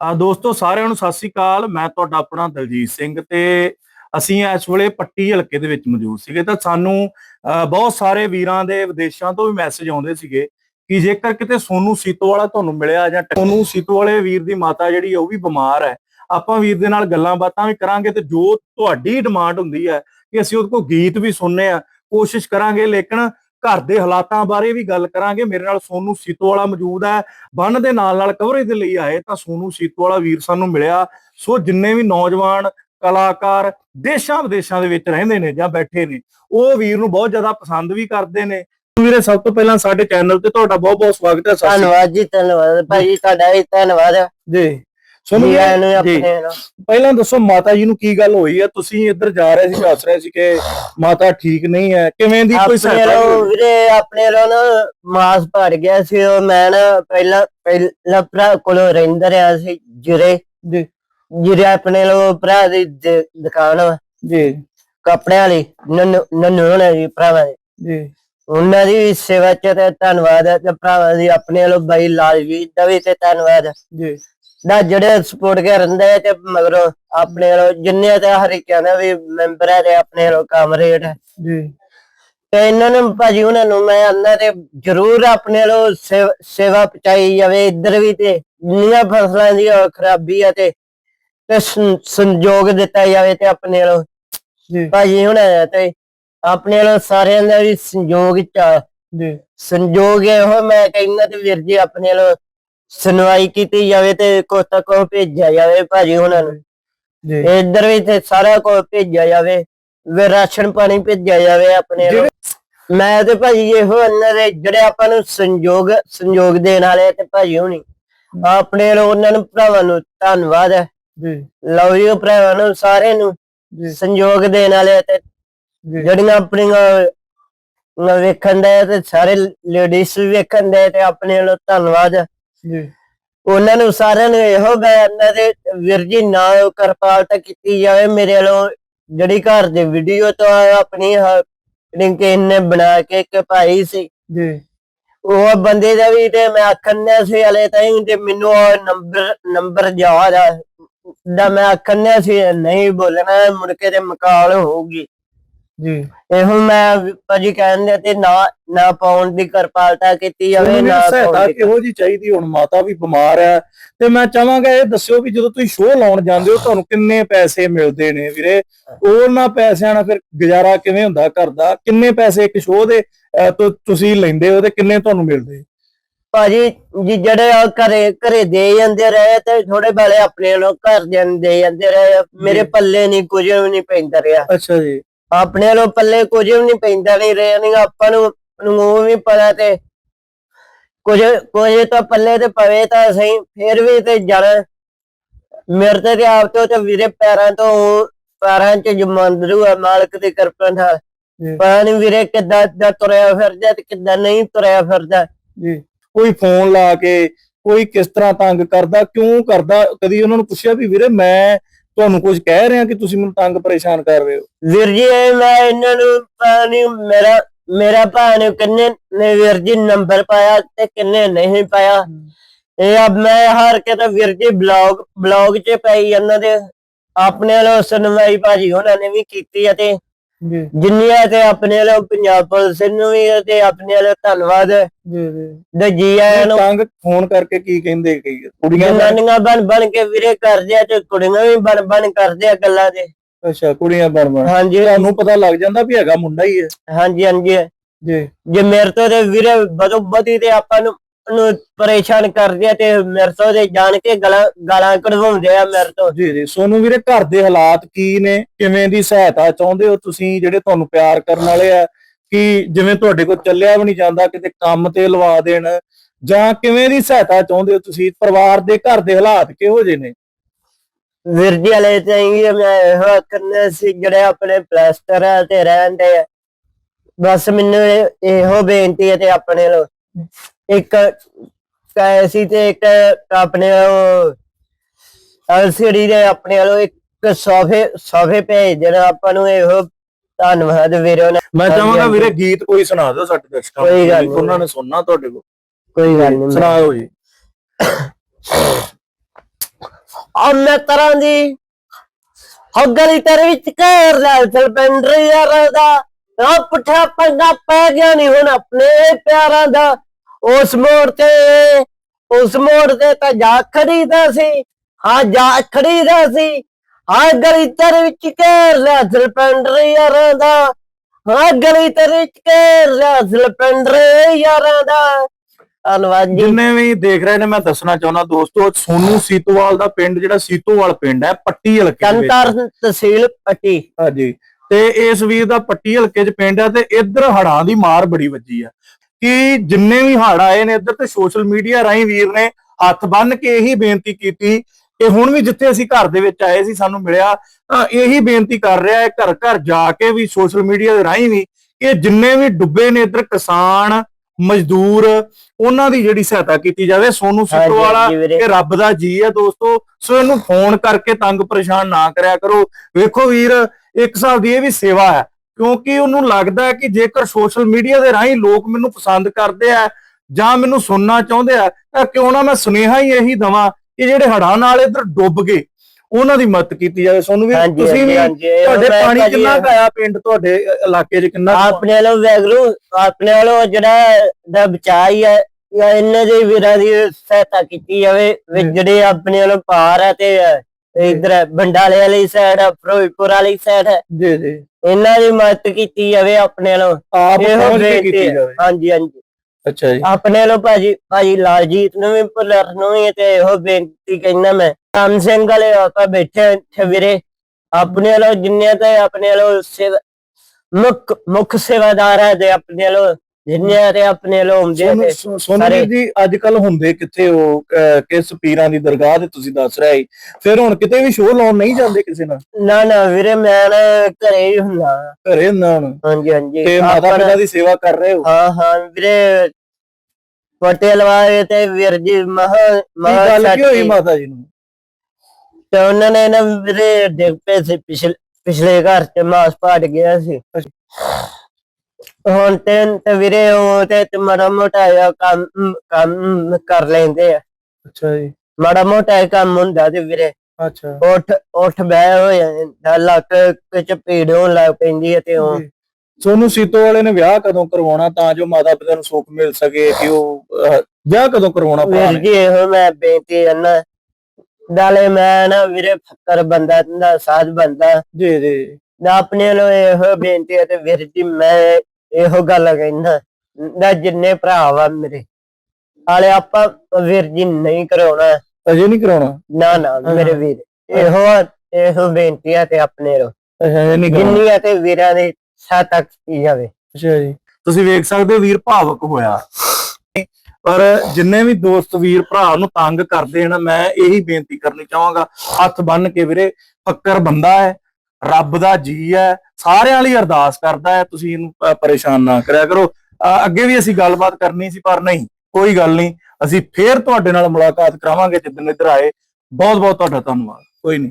ਆ ਦੋਸਤੋ ਸਾਰਿਆਂ ਨੂੰ ਸਤਿ ਸ੍ਰੀ ਅਕਾਲ। ਮੈਂ ਤੁਹਾਡਾ ਆਪਣਾ ਦਲਜੀਤ ਸਿੰਘ ਤੇ ਅਸੀਂ ਇਸ ਵੇਲੇ ਪੱਟੀ ਹਲਕੇ ਦੇ ਵਿੱਚ ਮੌਜੂਦ ਸੀਗੇ। ਤਾਂ ਸਾਨੂੰ ਅ, ਬਹੁਤ ਸਾਰੇ ਵੀਰਾਂ ਦੇ ਵਿਦੇਸ਼ਾਂ ਤੋਂ ਵੀ ਮੈਸੇਜ ਆਉਂਦੇ ਸੀਗੇ ਕਿ ਜੇਕਰ ਕਿਤੇ ਸੋਨੂ ਸੀਤੋ ਵਾਲਾ ਤੁਹਾਨੂੰ ਮਿਲਿਆ ਜਾਂ ਸੋਨੂ ਸੀਤੋ ਵਾਲੇ ਵੀਰ ਦੀ ਮਾਤਾ ਜਿਹੜੀ ਉਹ ਵੀ ਬਿਮਾਰ ਹੈ ਆਪਾਂ ਵੀਰ ਦੇ ਨਾਲ ਗੱਲਾਂ ਬਾਤਾਂ ਵੀ ਕਰਾਂਗੇ ਤੇ ਜੋ ਤੁਹਾਡੀ ਡਿਮਾਂਡ ਹੁੰਦੀ ਹੈ ਕਿ ਅਸੀਂ ਉਹਦੇ ਕੋਲ ਗੀਤ ਵੀ ਸੁਣਨੇ ਆ ਕੋਸ਼ਿਸ਼ ਕਰਾਂਗੇ। ਲੇਕਿਨ ਘਰ ਦੇ ਹਾਲਾਤਾਂ ਬਾਰੇ ਵੀ ਗੱਲ ਕਰਾਂਗੇ। ਮੇਰੇ ਨਾਲ ਸੋਨੂ ਸੀਤੋ ਵਾਲਾ ਮੌਜੂਦ ਹੈ। ਬੰਨ ਦੇ ਨਾਲ ਨਾਲ ਕਵਰੇਜ ਦੇ ਲਈ ਆਏ ਤਾਂ ਸੋਨੂ ਸੀਤੋ ਵਾਲਾ ਵੀਰ ਸਾਨੂੰ ਮਿਲਿਆ। ਸੋ ਜਿੰਨੇ ਵੀ ਨੌਜਵਾਨ ਕਲਾਕਾਰ ਦੇਸ਼ਾਂ ਵਿਦੇਸ਼ਾਂ ਦੇ ਵਿੱਚ ਰਹਿੰਦੇ ਨੇ ਜਾਂ ਬੈਠੇ ਨੇ ਉਹ ਵੀਰ ਨੂੰ ਬਹੁਤ ਜ਼ਿਆਦਾ ਪਸੰਦ ਵੀ ਕਰਦੇ ਨੇ। ਵੀਰੇ ਸਭ ਤੋਂ ਪਹਿਲਾਂ ਸਾਡੇ ਚੈਨਲ ਤੇ ਤੁਹਾਡਾ ਬਹੁਤ ਬਹੁਤ ਸਵਾਗਤ ਹੈ। ਸਤਿ ਸ਼੍ਰੀ ਧੰਨਵਾਦ ਜੀ ਧੰਨਵਾਦ। ਭਾਈ ਤੁਹਾਡਾ ਵੀ ਧੰਨਵਾਦ। ਜੀ। ਸੋਨੂ ਜੀ ਆਇਆਂ ਨੂੰ ਆਪਣੇ ਨਾਲ। ਪਹਿਲਾਂ ਦੱਸੋ ਮਾਤਾ ਜੀ ਨੂੰ ਕੀ ਗੱਲ ਹੋਈ ਹੈ ਤੁਸੀਂ ਇੱਧਰ ਜਾ ਰਹੇ ਸੀ ਦੱਸ ਰਹੇ ਸੀ ਕਿ ਮਾਤਾ ਠੀਕ ਨਹੀਂ ਹੈ। ਕਿਵੇਂ ਦੀ ਕੋਈ ਆਪਣੇ ਸਹਾਇਤਾ ਲੋ? ਵੀਰੇ ਆਪਣੇ ਲੋ ਨਾ ਮਾਸ ਭਰ ਗਿਆ ਸੀ। ਉਹ ਮੈਂ ਨਾ ਪਹਿਲਾਂ ਪਹਿਲਾਂ ਭਰਾ ਕੋਲੋਂ ਰਹਿੰਦਾ ਰਿਹਾ ਸੀ ਜਿਰੇ। ਜੀ। ਜਿਰੇ ਆਪਣੇ ਲੋ ਭਰਾ ਦੀ ਦ- ਦੁਕਾਨ ਵਾ, ਜੀ। ਕੱਪੜਿਆਂ ਵਾਲੀ ਨੰਨੂ ਨੰਨੂ ਹੋਣਾ ਜੀ ਭਰਾਵਾਂ ਦੀ। ਜੀ। ਉਹਨਾਂ ਦੀ ਸੇਵਾ ਚ ਤੇ ਧੰਨਵਾਦ ਹੈ ਤੇ ਭਰਾਵਾਂ ਦੀ ਆਪਣੇ ਲੋ ਬਾਈ ਲਾਲਵੀ ਦਾ ਵੀ ਤੇ ਧੰਨਵਾਦ ਹੈ। ਜੀ। ਨਾ ਜਿਹੜੇ ਸਪੋਰਟ ਕਰ ਰਹਿੰਦੇ ਆ ਤੇ ਮਗਰੋਂ ਆਪਣੇ ਲੋ ਜਿੰਨੇ ਤੇ ਹਰੀਕਿਆਂ ਦਾ ਵੀ ਮੈਂਬਰ ਹੈ ਤੇ ਆਪਣੇ ਲੋ ਕਾਮਰੇਡ ਹੈ ਜੀ। ਤੇ ਇਹਨਾਂ ਨੂੰ ਭਾਜੀ ਉਹਨਾਂ ਨੂੰ ਮੈਂ ਅੰਨਾ ਤੇ ਜ਼ਰੂਰ ਆਪਣੇ ਲੋ ਸੇਵਾ ਪਹੁੰਚਾਈ ਜਾਵੇ ਇੱਧਰ ਵੀ ਤੇ ਜਿੰਨੀਆਂ ਫਸਲਾਂ ਦੀ ਖਰਾਬੀ ਆ ਤੇ ਤੇ ਸੰ- ਸੰਯੋਗ ਦਿੱਤਾ ਜਾਵੇ ਤੇ ਆਪਣੇ ਲੋ ਜੀ। ਭਾਜੀ ਹੁਣ ਤੇ ਆਪਣੇ ਲੋ ਸਾਰਿਆਂ ਦਾ ਵੀ ਸੰਯੋਗ ਚ ਜੀ। ਸੰਯੋਗ ਇਹੋ ਮੈਂ ਕਹਿੰਦਾ ਤੇ ਵੀਰ ਜੀ ਆਪਣੇ ਲੋ ਸੁਣਵਾਈ ਕੀਤੀ ਜਾਵੇ ਤੇ ਕੋ ਤੱਕ ਭੇਜਿਆ ਜਾਵੇ ਭਾਜੀ ਉਹਨਾਂ ਨੂੰ। ਜੀ। ਇੱਧਰ ਵੀ ਤੇ ਸਾਰਾ ਕੁਝ ਭੇਜਿਆ ਜਾਵੇ। ਵੀ ਰਾਸ਼ਨ ਪਾਣੀ ਭੇਜਿਆ ਜਾਵੇ ਆਪਣੇ। ਮੈਂ ਤੇ ਭਾਜੀ ਇਹੋ ਇਹਨਾਂ ਦੇ ਜਿਹੜੇ ਆਪਾਂ ਨੂੰ ਸੰਯੋਗ ਸੰਯੋਗ ਦੇਣ ਵਾਲੇ ਤੇ ਭਾਜੀ ਹੁਣੀ। ਆਪਣੇ ਲੋ ਉਹਨਾਂ ਨੂੰ ਭਰਾਵਾਂ ਨੂੰ ਧੰਨਵਾਦ ਹੈ। ਜੀ। ਲਓ ਜੀ ਭਰਾਵਾਂ ਨੂੰ ਸਾਰੇ ਨੂੰ ਜੀ। ਸੰਯੋਗ ਦੇਣ ਵਾਲੇ ਤੇ ਜੀ। ਜਿਹੜੀਆਂ ਆਪਣੀਆਂ ਅਹ ਵੇਖਣ ਦੇ ਤੇ ਸਾਰੇ ਲੇਡੀਜ਼ ਵੀ ਵੇਖਣ ਦੇ ਤੇ ਆਪਣੇ ਲੋ ਧੰਨਵਾਦ। ਜੀ। ਉਹਨਾਂ ਨੂੰ ਸਾਰਿਆਂ ਨੂੰ ਇਹੋ ਦੇ ਵੀਰ ਜੀ ਨਾ ਕਿਰਪਾਲਤਾ ਕੀਤੀ ਜਾਵੇ। ਮੇਰੇ ਵੱਲੋਂ ਜਿਹੜੀ ਘਰ ਦੇ ਵੀਡੀਓ ਤੋਂ ਆਪਣੀ ਲਿੰਕ ਇਹਨੇ ਬਣਾ ਕੇ ਇੱਕ ਪਾਈ ਸੀ। ਜੀ। ਉਹ ਬੰਦੇ ਦਾ ਵੀ ਤੇ ਮੈਂ ਆਖਣਿਆ ਸੀ ਹਲੇ ਤਾਈਂ ਤੇ ਮੈਨੂੰ ਉਹ ਨੰਬਰ ਨੰਬਰ ਯਾਦ ਆ। ਦਾ ਮੈਂ ਆਖਣਿਆ ਸੀ ਨਹੀਂ ਬੋਲਣਾ ਮੁੜ ਕੇ ਤੇ ਮਕਾਲ ਹੋਊਗੀ। ਜੀ। ਇਹੋ ਮੈਂ ਵੀ ਭਾਜੀ ਕਹਿੰਦੇ ਤੇ ਨਾ ਨਾ ਪਾਉਣ ਦੀ ਕਿਰਪਾਲਤਾ ਕੀਤੀ ਜਾਵੇ ਨਾ ਸਹਾਇਤਾ ਕਿਹੋ ਜੀ ਚਾਹੀਦੀ ਹੁਣ ਮਾਤਾ ਵੀ ਬਿਮਾਰ ਹੈ। ਤੇ ਮੈਂ ਚਾਹਾਂਗਾ ਇਹ ਦੱਸਿਓ ਵੀ ਜਦੋਂ ਤੁਸੀਂ ਸ਼ੋਅ ਲਾਉਣ ਜਾਂਦੇ ਹੋ ਤੁਹਾਨੂੰ ਕਿੰਨੇ ਪੈਸੇ ਮਿਲਦੇ ਨੇ ਵੀਰੇ? ਉਹਨਾਂ ਪੈਸਿਆਂ ਨਾਲ ਫਿਰ ਗੁਜ਼ਾਰਾ ਕਿਵੇਂ ਹੁੰਦਾ ਘਰ ਦਾ? ਕਿੰਨੇ ਪੈਸੇ ਇੱਕ ਸ਼ੋਅ ਦੇ ਤੋਂ ਤੁਸੀਂ ਲੈਂਦੇ ਹੋ ਤੇ ਕਿੰਨੇ ਤੁਹਾਨੂੰ ਮਿਲਦੇ? ਭਾਜੀ ਜੀ ਜਿਹੜੇ ਘਰੇ ਘਰੇ ਦੇ ਜਾਂਦੇ ਰਹੇ ਤੇ ਥੋੜੇ ਬਾਲੇ ਆਪਣੇ ਲੋਕ ਘਰ ਦੇ ਦੇ ਜਾਂਦੇ ਰਹੇ ਮੇਰੇ। ਪੱਲੇ ਨਹੀਂ ਕੁਝ ਨਹੀਂ ਪੈਂਦਾ ਰਿਹਾ। ਅੱਛਾ ਜੀ। ਆਪਣੇ ਲੋ ਪੱਲੇ ਕੁਝ ਵੀ ਨਹੀਂ ਪੈਂਦਾ ਨਹੀਂ ਰਿਹਾ ਨਹੀਂ ਆਪਾਂ ਨੂੰ ਨੂੰ ਉਹ ਵੀ ਪਤਾ ਤੇ ਕੁਝ ਕੁਝ ਤਾਂ ਪੱਲੇ ਤੇ ਪਵੇ ਤਾਂ ਸਹੀ ਫਿਰ ਵੀ ਤੇ ਜਾਣਾ। ਮੇਰੇ ਤੇ ਆਪ ਤੋਂ ਤੇ ਵੀਰੇ ਪੈਰਾਂ ਤੋਂ ਪੈਰਾਂ 'ਚ ਜਮੰਦਰੂ ਆ ਮਾਲਕ ਦੀ ਕਿਰਪਾ ਨਾਲ। ਨੀ ਵੀਰੇ ਕਿੱਦਾਂ ਦਾ ਤੁਰਿਆ ਫਿਰਦਾ ਤੇ ਕਿੱਦਾਂ ਨਹੀਂ ਤੁਰਿਆ ਫਿਰਦਾ। ਜੀ। ਕੋਈ ਫੋਨ ਲਾ ਕੇ ਕੋਈ ਕਿਸ ਤਰ੍ਹਾਂ ਤੰਗ ਕਰਦਾ ਕਿਉਂ ਕਰਦਾ? ਕਦੀ ਉਹਨਾਂ ਨੂੰ ਪੁੱਛਿਆ ਵੀ ਵੀਰੇ ਮੈਂ ਤੁਹਾਨੂੰ ਕੁਝ ਕਹਿ ਰਿਹਾ ਕਿ ਤੁਸੀਂ ਮੈਨੂੰ ਤੰਗ ਪਰੇਸ਼ਾਨ ਕਰ ਰਹੇ ਹੋ? ਵੀਰ ਜੀ, ਇਹ ਮੈਂ ਇਹਨਾਂ ਨੂੰ ਪਤਾ ਮੇਰਾ ਮੇਰਾ ਭਰਾ ਨੇ ਕਿੰਨੇ, ਨੇ ਵੀਰ ਜੀ ਨੰਬਰ ਪਾਇਆ ਤੇ ਕਿੰਨੇ ਨਹੀਂ ਪਾਇਆ। ਇਹ ਅਬ ਮੈਂ ਹਾਰ ਕੇ ਤਾਂ ਵੀਰ ਜੀ ਬਲੌਗ ਬਲੌਗ 'ਚ ਪਈ ਇਹਨਾਂ ਦੇ, ਆਪਣੇ ਵੱਲੋਂ ਸੁਣਵਾਈ ਭਾਜੀ ਉਹਨਾਂ ਨੇ ਵੀ ਕੀਤੀ ਅਤੇ ਜੀ। ਜਿੰਨੀਆਂ ਤੇ ਆਪਣੇ ਵੱਲੋਂ ਪੰਜਾਬ ਪੁਲਿਸ ਨੂੰ ਵੀ ਤੇ ਆਪਣੇ ਵੱਲੋਂ ਧੰਨਵਾਦ। ਜੀ ਜੀ। ਤੇ ਜੀ ਆਇਆਂ ਨੂੰ ਤੰਗ ਫੋਨ ਕਰਕੇ ਕੀ ਕਹਿੰਦੇ ਕਈ ਕੁੜੀਆਂ ਦਾ ਜਨਾਨੀਆਂ ਬਣ ਬਣ ਕੇ ਵੀਰੇ ਕਰਦੇ ਆ ਤੇ ਕੁੜੀਆਂ ਵੀ ਬਣ ਬਣ ਕਰਦੇ ਆ ਗੱਲਾਂ ਦੇ ਅੱਛਾ ਕੁੜੀਆਂ ਬਣ ਬਣ। ਹਾਂਜੀ। ਤੁਹਾਨੂੰ ਪਤਾ ਲੱਗ ਜਾਂਦਾ ਵੀ ਹੈਗਾ ਮੁੰਡਾ ਹੀ ਹੈ। ਹਾਂਜੀ ਹਾਂਜੀ। ਜੀ। ਜੇ ਮੇਰੇ ਤੋਂ ਤੇ ਵੀਰੇ ਬਦੋ ਬਦੀ ਤੇ ਆਪਾਂ ਨੂੰ ਨੂੰ ਪਰੇਸ਼ਾਨ ਕਰਦੇ ਆ ਤੇ ਮੇਰੇ ਤੋਂ ਤੇ ਜਾਣ ਕੇ ਗਲਾਂ ਗਾਲਾਂ ਕਢਵਾਉਂਦੇ ਆ ਮੇਰੇ ਤੋਂ। ਜੀ ਜੀ। ਸੋਨੂੰ ਵੀਰੇ ਘਰ ਦੇ ਹਾਲਾਤ ਕੀ ਨੇ? ਕਿਵੇਂ ਦੀ ਸਹਾਇਤਾ ਚਾਹੁੰਦੇ ਹੋ ਤੁਸੀਂ ਜਿਹੜੇ ਤੁਹਾਨੂੰ ਪਿਆਰ ਕਰਨ ਵਾਲੇ ਆ? ਕਿ ਜਿਵੇਂ ਤੁਹਾਡੇ ਕੋਲ ਚੱਲਿਆ ਵੀ ਨਹੀਂ ਜਾਂਦਾ ਕਿਤੇ ਕੰਮ ਤੇ ਲਵਾ ਦੇਣ। ਜਾਂ ਕਿਵੇਂ ਦੀ ਸਹਾਇਤਾ ਚਾਹੁੰਦੇ ਹੋ ਤੁਸੀਂ? ਪਰਿਵਾਰ ਦੇ ਘਰ ਦੇ ਹਾਲਾਤ ਕਿਹੋ ਜਿਹੇ ਨੇ? ਵੀਰ ਜੀ ਤੇ ਇਹ ਮੈਂ ਇਹੋ ਕਰਨਾ ਸੀ ਜਿਹੜੇ ਆਪਣੇ ਪਲਾਸਟਰ ਆ ਤੇ ਰਹਿੰਦੇ ਆ। ਬਸ ਮੈਨੂੰ ਇਹੋ ਬੇਨਤੀ ਹੈ ਤੇ ਆਪਣੇ ਲੋ ਇੱਕ ਕੈਸੀ ਤੇ ਇੱਕ ਆਪਣੇ ਐਲਸੀਡੀ ਦੇ ਆਪਣੇ ਵੱਲੋਂ ਇੱਕ ਸੋਫੇ ਸੋਫੇ ਭੇਜ ਦੇਣਾ ਆਪਾਂ ਨੂੰ ਇਹੋ ਧੰਨਵਾਦ ਵੀਰੋ ਨੇ ਮੈਂ ਚਾਹਾਂਗਾ। ਵੀਰੇ ਗੀਤ ਕੋਈ ਸੁਣਾ ਦਿਓ ਸਾਡੇ ਦਰਸ਼ਕਾਂ ਨੂੰ ਕੋਈ ਗੱਲ ਨਹੀਂ। ਉਹਨਾਂ ਨੇ ਸੁਣਨਾ ਤੁਹਾਡੇ ਕੋਲ। ਕੋਈ ਗੱਲ ਨਹੀਂ। ਸੁਣਾਓ ਜੀ। ਆ ਮੈਂ ਤਰ੍ਹਾਂ ਦੀ ਹੋ ਗਲੀ ਤੇਰੇ ਵਿੱਚ ਘੇਰ ਲੈ ਸਰਪੰਡਰ ਯਾਰ ਦਾ ਆ ਪੁੱਠਾ ਪੰਗਾ ਪੈ ਗਿਆ ਨਹੀਂ ਹੁਣ ਆਪਣੇ ਪਿਆਰਾਂ ਦਾ। ਉਸ ਮੋੜ ਤੇ ਉਸ ਮੋੜ ਤੇ ਤਾਂ ਜਾ ਖੜੀਦਾ ਸੀ ਹਾਂ ਜਾ ਖੜੀਦਾ ਸੀ। ਹਾਂ ਗਲੀ ਤੇਰੇ ਵਿੱਚ ਘੇਰ ਲੈ ਸਰਪੰਡਰ ਯਾਰਾਂ ਦਾ। ਹਾਂ ਗਲੀ ਤੇਰੇ ਵਿੱਚ ਘੇਰ ਲੈ ਸਰਪੰਡਰ ਯਾਰਾਂ ਦਾ। ਧੰਨਵਾਦ ਜੀ। ਜਿੰਨੇ ਵੀ ਦੇਖ ਰਹੇ ਨੇ ਮੈਂ ਦੱਸਣਾ ਚਾਹੁੰਦਾ ਦੋਸਤੋ ਸੋਨੂ ਸੀਤੋਵਾਲ ਦਾ ਪਿੰਡ ਜਿਹੜਾ ਸੀਤੋਵਾਲ ਪਿੰਡ ਹੈ ਪੱਟੀ ਹਲਕੇ ਦੇ ਵਿੱਚ। ਕੰਤਰ ਤਹਿਸੀਲ ਪੱਟੀ। ਹਾਂਜੀ। ਤੇ ਇਸ ਵੀਰ ਦਾ ਪੱਟੀ ਹਲਕੇ 'ਚ ਪਿੰਡ ਹੈ ਤੇ ਇੱਧਰ ਹੜਾਂ ਦੀ ਮਾਰ ਬੜੀ ਵੱਜੀ ਆ। ਕਿ ਜਿੰਨੇ ਵੀ ਹੜ ਆਏ ਨੇ ਇੱਧਰ ਤੇ ਸੋਸ਼ਲ ਮੀਡੀਆ ਰਾਹੀਂ ਵੀਰ ਨੇ ਹੱਥ ਬੰਨ ਕੇ ਇਹੀ ਬੇਨਤੀ ਕੀਤੀ ਕਿ ਹੁਣ ਵੀ ਜਿੱਥੇ ਅਸੀਂ ਘਰ ਦੇ ਵਿੱਚ ਆਏ ਸੀ ਸਾਨੂੰ ਮਿਲਿਆ ਤਾਂ ਇਹੀ ਬੇਨਤੀ ਕਰ ਰਿਹਾ ਹੈ ਘਰ ਘਰ ਜਾ ਕੇ ਵੀ ਸੋਸ਼ਲ ਮੀਡੀਆ ਦੇ ਰਾਹੀਂ ਵੀ ਕਿ ਜਿੰਨੇ ਵੀ ਡੁੱਬੇ ਨੇ ਇੱਧਰ ਕਿਸਾਨ ਮਜ਼ਦੂਰ ਉਹਨਾਂ ਦੀ ਜਿਹੜੀ ਸਹਾਇਤਾ ਕੀਤੀ ਜਾਵੇ। ਸੋਨੂ ਸਿੱਟੂ ਵਾਲਾ। ਇਹ ਰੱਬ ਦਾ ਜੀ ਹੈ ਦੋਸਤੋ। ਸੋ ਇਹਨੂੰ ਫੋਨ ਕਰਕੇ ਤੰਗ ਪਰੇਸ਼ਾਨ ਨਾ ਕਰਿਆ ਕਰੋ। ਵੇਖੋ ਵੀਰ ਇੱਕ ਹਿਸਾਬ ਦੀ ਇਹ ਵੀ ਸੇਵਾ ਹੈ। ਕਿਉਂਕਿ ਉਹਨੂੰ ਲੱਗਦਾ ਹੈ ਕਿ ਜੇਕਰ ਸੋਸ਼ਲ ਮੀਡੀਆ ਦੇ ਰਾਹੀਂ ਲੋਕ ਮੈਨੂੰ ਪਸੰਦ ਕਰਦੇ ਆ ਜਾਂ ਮੈਨੂੰ ਸੁਣਨਾ ਚਾਹੁੰਦੇ ਆ ਤਾਂ ਕਿਉਂ ਨਾ ਮੈਂ ਸੁਨੇਹਾ ਹੀ ਇਹੀ ਦਵਾਂ ਕਿ ਜਿਹੜੇ ਹੜਾਂ ਨਾਲ ਇੱਧਰ ਡੁੱਬ ਗਏ ਉਹਨਾਂ ਦੀ ਮਦਦ ਕੀਤੀ ਜਾਵੇ। ਸੋਨੂੰ ਵੀ ਤੁਸੀਂ ਵੀ ਤੁਹਾਡੇ ਪਾਣੀ ਕਿੰਨਾ ਆਇਆ ਪਿੰਡ ਤੁਹਾਡੇ ਇਲਾਕੇ 'ਚ ਕਿੰਨਾ ਆਪਣੇ ਵੱਲੋਂ ਵੈਗਰੂ ਆਪਣੇ ਵੱਲੋਂ ਜਿਹੜਾ ਦਾ ਬਚਾਈ ਹੈ ਜਾਂ ਇਹਨਾਂ ਦੇ ਵੀਰਾਂ ਦੀ ਸਹਾਇਤਾ ਕੀਤੀ ਜਾਵੇ। ਜਿਹੜੇ ਆਪਣੇ ਵੱਲੋਂ ਪਾਰ ਹੈ ਤੇ ਇਧਰ ਬੰਡਾਲੇ ਵਾਲੀ ਸਾਈਡ ਫਿਰੋਜ਼ਪੁਰ ਵਾਲੀ ਸਾਈਡ ਹੈ। ਜੀ ਜੀ। ਇਹਨਾਂ ਦੀ ਮਦਦ ਕੀਤੀ ਜਾਵੇ ਆਪਣੇ ਵੱਲੋਂ। ਆਪ ਪਹੁੰਚ ਕੇ ਕੀਤੀ। ਜਾਵੇ। ਹਾਂਜੀ ਹਾਂਜੀ। ਅੱਛਾ ਜੀ। ਆਪਣੇ ਵੱਲੋਂ ਭਾਜੀ ਭਾਜੀ ਲਾਲਜੀਤ ਨੂੰ ਵੀ ਭੁੱਲਰ ਨੂੰ ਵੀ ਤੇ ਇਹੋ ਬੇਨਤੀ ਕਹਿੰਦਾ ਮੈਂ। ਰਾਮ ਸਿੰਘ ਵਾਲੇ ਆਪਾਂ ਬੈਠੇ ਇੱਥੇ ਵੀਰੇ। ਆਪਣੇ ਵੱਲੋਂ ਜਿੰਨੇ ਤੇ ਆਪਣੇ ਵੱਲੋਂ ਸੇਵਾ ਮੁੱਖ ਮੁੱਖ ਸੇਵਾਦਾਰ ਹੈ ਤੇ ਆਪਣੇ ਵੱਲੋਂ ਜਿੰਨੇ ਤੇ ਆਪਣੇ ਵੱਲੋਂ ਹੁੰਦੇ ਤੇ ਸੋਨੂੰ ਵੀਰ ਜੀ ਅੱਜ ਕੱਲ ਹੁੰਦੇ ਕਿੱਥੇ ਉਹ ਕਿਸ ਪੀਰਾਂ ਦੀ ਦਰਗਾਹ ਤੇ ਤੁਸੀਂ ਦੱਸ ਰਹੇ ਫਿਰ ਹੁਣ ਕਿਤੇ ਵੀ ਸ਼ੋਅ ਲਾਉਣ ਨਹੀਂ ਜਾਂਦੇ ਕਿਸੇ ਨਾਲ? ਨਾ ਨਾ ਵੀਰੇ ਮੈਂ ਨਾ ਘਰੇ ਹੀ ਹੁੰਦਾ। ਘਰੇ ਹੁੰਦਾ ਹੁਣ? ਹਾਂਜੀ ਹਾਂਜੀ। ਤੇ ਮਾਤਾ ਨਾ- ਪਿਤਾ ਦੀ ਸੇਵਾ ਕਰ ਰਹੇ ਹੋ? ਹਾਂ ਹਾਂ ਵੀਰੇ ਪਟੇਲ ਵਾਲੇ ਤੇ ਵੀਰ ਜੀ ਮਹਾ ਕੀ ਮਹਾ ਗੱਲ ਕੀ ਹੋਈ। ਮਾਤਾ ਜੀ ਨੂੰ? ਤੇ ਉਹਨਾਂ ਨੇ ਨਾ ਵੀਰੇ ਡਿੱਗ ਪਏ ਸੀ ਪਿਛਲੇ ਪਿਛਲੇ ਘਰ ਚ ਮਾਸ ਪਾਟ ਗਿਆ ਸੀ। ਹੁਣ ਤੇ ਤੇ ਵੀਰੇ ਉਹ ਤੇ ਤੇ ਮਾੜਾ ਮੋਟਾ ਜਿਹਾ ਕੰਮ ਕੰਮ ਕਰ ਲੈਂਦੇ ਆ। ਅੱਛਾ ਜੀ। ਮਾੜਾ ਮੋਟਾ ਹੀ ਕੰਮ ਹੁੰਦਾ ਤੇ ਵੀਰੇ ਅੱਛਾ। ਉੱਠ ਉੱਠ ਬਹਿ ਹੋ ਜਾਂਦਾ ਲੱਕ ਵਿੱਚ ਪੀੜ ਹੋਣ ਲੱਗ ਪੈਂਦੀ ਹੈ ਤੇ ਉਹ ਸੋਨੂੰ ਸੀਤੋ ਵਾਲੇ ਨੇ ਵਿਆਹ ਕਦੋਂ ਕਰਵਾਉਣਾ ਤਾਂ ਜੋ ਮਾਤਾ ਪਿਤਾ ਨੂੰ ਸੁੱਖ ਮਿਲ ਸਕੇ ਕਿ ਉਹ ਵਿਆਹ ਕਦੋਂ ਕਰਵਾਉਣਾ ਵੀਰ? ਜੀ ਇਹੋ ਮੈਂ ਬੇਨਤੀ ਕਰਨਾ। ਨਾਲੇ ਮੈਂ ਨਾ ਵੀਰੇ ਫੱਕਰ ਬੰਦਾ ਦਾ ਸਾਧ ਬੰਦਾ। ਜੀ ਜੀ। ਨਾ ਆਪਣੇ ਨੂੰ ਇਹੋ ਬੇਨਤੀ ਹੈ ਤੇ ਵੀਰ ਜੀ ਮੈਂ ਇਹੋ ਗੱਲ ਕਹਿੰਦਾ ਨਾ ਜਿੰਨੇ ਭਰਾ ਵਾ ਮੇਰੇ ਹਾਲੇ ਆਪਾਂ ਵੀਰ ਜੀ ਨਹੀਂ ਕਰਾਉਣਾ। ਅਜੇ ਨਹੀਂ ਕਰਾਉਣਾ? ਨਾ ਨਾ ਮੇਰੇ ਵੀਰ ਇਹੋ ਇਹੋ ਬੇਨਤੀ ਹੈ ਤੇ ਆਪਣੇ ਅੱਛਾ ਅਜੇ ਨਹੀਂ ਕਰਾਉਣਾ। ਜਿੰਨੀ ਹੈ ਤੇ ਵੀਰਾਂ ਦੇ ਸਹਾਇਤਾ ਕੀਤੀ ਜਾਵੇ। ਅੱਛਾ ਜੀ। ਤੁਸੀਂ ਵੇਖ ਸਕਦੇ ਹੋ ਵੀਰ ਭਾਵਕ ਹੋਇਆ। ਪਰ ਜਿੰਨੇ ਵੀ ਦੋਸਤ ਵੀਰ ਭਰਾ ਨੂੰ ਤੰਗ ਕਰਦੇ ਹਨ ਮੈਂ ਇਹੀ ਬੇਨਤੀ ਕਰਨੀ ਚਾਹਾਂਗਾ। ਹੱਥ ਬੰਨ ਕੇ ਵੀਰੇ ਫੱਕਰ ਬੰਦਾ ਹੈ। ਰੱਬ ਦਾ ਜੀ ਹੈ ਸਾਰਿਆਂ ਲਈ ਅਰਦਾਸ ਕਰਦਾ ਹੈ ਤੁਸੀਂ ਇਹਨੂੰ ਅਹ, ਪਰੇਸ਼ਾਨ ਨਾ ਕਰਿਆ ਕਰੋ। ਅਹ, ਅੱਗੇ ਵੀ ਅਸੀਂ ਗੱਲਬਾਤ ਕਰਨੀ ਸੀ ਪਰ ਨਹੀਂ ਕੋਈ ਗੱਲ ਨਹੀਂ ਅਸੀਂ ਫੇਰ ਤੁਹਾਡੇ ਨਾਲ ਮੁਲਾਕਾਤ ਕਰਾਵਾਂਗੇ ਜਿੱਦਣ ਇੱਧਰ ਆਏ। ਬਹੁਤ ਬਹੁਤ ਤੁਹਾਡਾ ਧੰਨਵਾਦ ਕੋਈ ਨਹੀਂ।